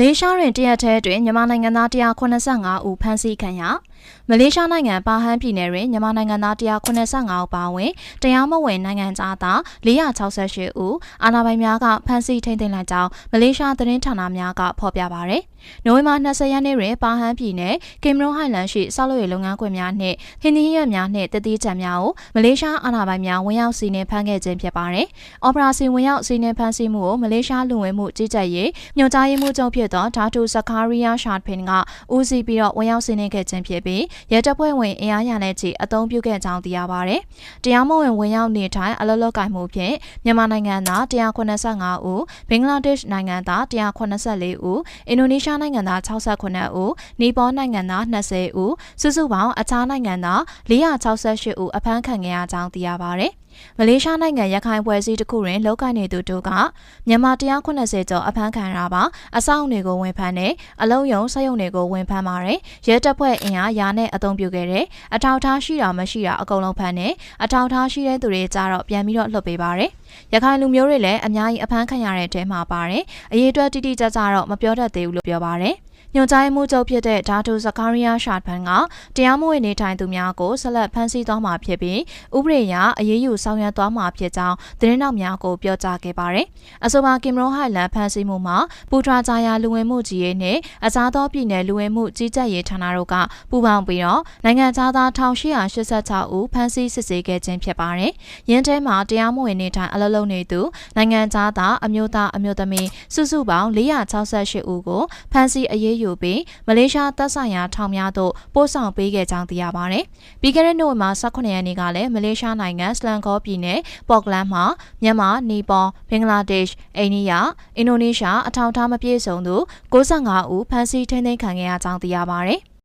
လေးရှားတွင်တရက်ထဲတွင်မြန်မာနိုင်ငံသား185ဦးဖမ်းဆီးခံရ မလေးရှားနိုင်ငံပါဟန်းပြည်နယ်တွင်မြန်မာနိုင်ငံသား185ဦးပါဝင်တရားမဝင်နိုင်ငံသားသား468ဦးအာဏာပိုင်များကဖမ်းဆီးထိန်းသိမ်းလိုက်ကြောင်းမလေးရှားသတင်းဌာနများကဖော်ပြပါရယ်။နိုဝင်ဘာ20ရက်နေ့တွင်ပါဟန်းပြည်နယ်ကင်မရွန်ဟိုင်လန်ရှိဆောက်လုပ်ရေးလုပ်ငန်းခွင်များနှင့်ဟင်းသီးရွက်များနှင့်တည်တည်ချံများကိုမလေးရှားအာဏာပိုင်များဝင်ရောက်စီးနင်းဖမ်းခဲ့ခြင်းဖြစ်ပါတယ်။အော်ပရာစီဝင်ရောက်စီးနင်းဖမ်းဆီးမှုကိုမလေးရှားလူဝင်မှုကြီးကြပ်ရေးညွှန်ကြားရေးမှူးချုပ်ဖြစ်သောဒါတူဇကာရီယာရှာဖင်ကဦးစီးပြီးတော့ဝင်ရောက်စီးနင်းခဲ့ခြင်းဖြစ်ပြီးရဲတပ်ဖွဲ့ဝင်အင်အားရတဲ့ချီအုံပြုခဲ့ကြောင်းသိရပါတယ်။တရားမဝင်ဝင်ရောက်နေထိုင်အလလောက်ကင်မှုဖြင့်မြန်မာနိုင်ငံသား185ဦးဘင်္ဂလားဒေ့ရှ်နိုင်ငံသား184ဦးအင်ဒိုနီးရှားနိုင်ငံသား68ဦးနီပေါနိုင်ငံသား20ဦးစုစုပေါင်းအခြားနိုင်ငံသား468ဦးအဖမ်းခံခဲ့ရကြောင်းသိရပါတယ်။မလေးရှားနိုင်ငံရခိုင်ပွဲစည်းတစ်ခုတွင်လောက်ကိုင်းနေသူတို့ကမြန်မာ190ကျော်အဖမ်းခံရပါအဆောက်တွေကိုဝင်ဖမ်းတယ်အလုံးယုံစက်ရုံတွေကိုဝင်ဖမ်းပါတယ်ရဲတပ်ဖွဲ့အင်အားရာနဲ့အသုံးပြုခဲ့တယ်အထောက်ထားရှိတာမရှိတာအကုန်လုံးဖမ်းတယ်အထောက်ထားရှိတဲ့သူတွေကြတော့ပြန်ပြီးတော့လွှတ်ပေးပါတယ်ရခိုင်လူမျိုးတွေလည်းအများကြီးအဖမ်းခံရတဲ့အထဲမှာပါတယ်အရေးအတွက်တိတိကျကျတော့မပြောတတ်သေးဘူးလို့ပြောပါတယ် ညွန်ကြားမှုချုပ်ဖြစ်တဲ့ဒါတူဇကာရီယာရှာဖန်ကတရားမဝင်နေထိုင်သူများကိုဆက်လက်ဖမ်းဆီးသွားမှာဖြစ်ပြီးဥပဒေအရအရေးယူဆောင်ရွက်သွားမှာဖြစ်ကြောင်းသတင်းတောက်များကိုပြောကြားခဲ့ပါတယ်။အဆိုပါကင်မရွန်ဟိုင်လန်ဖမ်းဆီးမှုမှာပူထရာဂျာယာလူဝင်မှုကြီးရေးနဲ့အစားသောပြည်နယ်လူဝင်မှုကြီးကြပ်ရေးဌာနတို့ကပူးပေါင်းပြီးတော့နိုင်ငံသားသား1886ဦးဖမ်းဆီးစစ်ဆေးခဲ့ခြင်းဖြစ်ပါတယ်။ရင်းထဲမှာတရားမဝင်နေထိုင်အလုပ်လုပ်နေသူနိုင်ငံသားအမျိုးသားအမျိုးသမီးစုစုပေါင်း468ဦးကိုဖမ်းဆီးအရေးယူပြီးမလေးရှားတပ်ဆိုင်ရာထောင်များသို့ပို့ဆောင်ပေးခဲ့ကြောင်းသိရပါတယ်။ပြီးခဲ့တဲ့နိုဝင်ဘာ18ရက်နေ့ကလည်းမလေးရှားနိုင်ငံစလန်ကောပြည်နယ်ပေါ့ကလန်မှာမြန်မာ၊နီပေါ၊ဘင်္ဂလားဒေ့ရှ်၊အိန္ဒိယ၊အင်ဒိုနီးရှားအထောက်အထားမပြည့်စုံသူ65ဦးဖမ်းဆီးထိန်းသိမ်းခံခဲ့ရကြောင်းသိရပါတယ်။